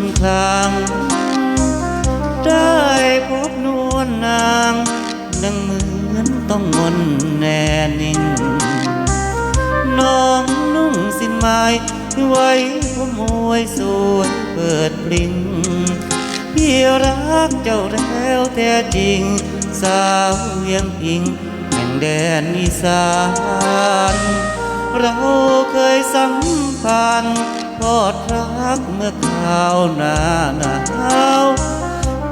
นต์คลังได้พบนวลนางดังเหมือนต้องมนแน่นิ่ง น้องนุ่งสินไม้ไว้ผมมวยสวยเปิดปลิงพี่รักเจ้าแล้วแท้จริง สาวเวียงพิงแห่งแดนอีสาน เราเคยสัมพันธ์พอดรักเมื่อข้าวหน้าหนาว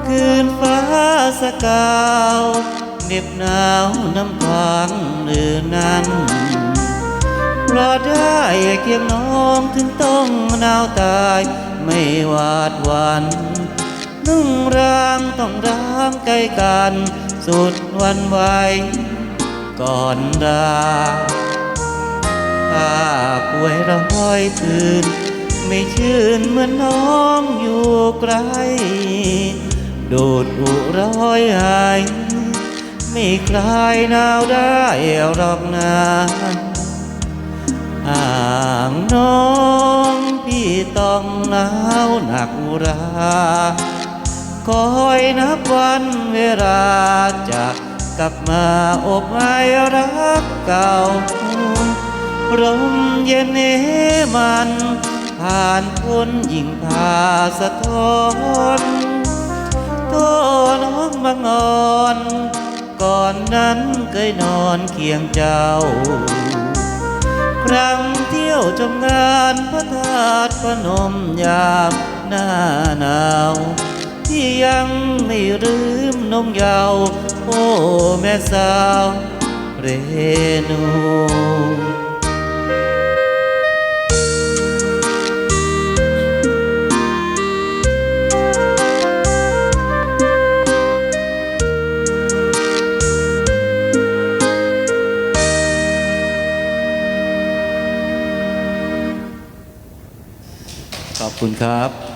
คืนฟ้าสกาวเหน็บหนาวน้ำพังหรือนั้นเพราะได้เคียงน้องถึงต้องหนาวตายไม่หวาดหวันนุ่งรางต้องร้างใกล้กัน สุดวันไหวก่อนดา ถ้าป่วยร้อยคืน ไม่ชื่นเหมือนน้องอยู่ไกล โดดอุร้อยหายไม่คลายหนาวได้หรอกนาอ่างน้องพี่ต้องหนาวหนักอุราคอยนับวันเวลาจะกลับมาอบไอรักเก่า ลมเย็นเนมัน ผ่านพ้นยิ่งพาสะท้อนโทน้องบางอ่อน ก่อนนั้นเคยนอนเคียงเจ้า ครั้งเที่ยวชมงานพระธาตุพนมยามหน้าหนาวที่ยังไม่ลืมนมเยาว โอ้ แม่สาว เรนู ขอบคุณครับ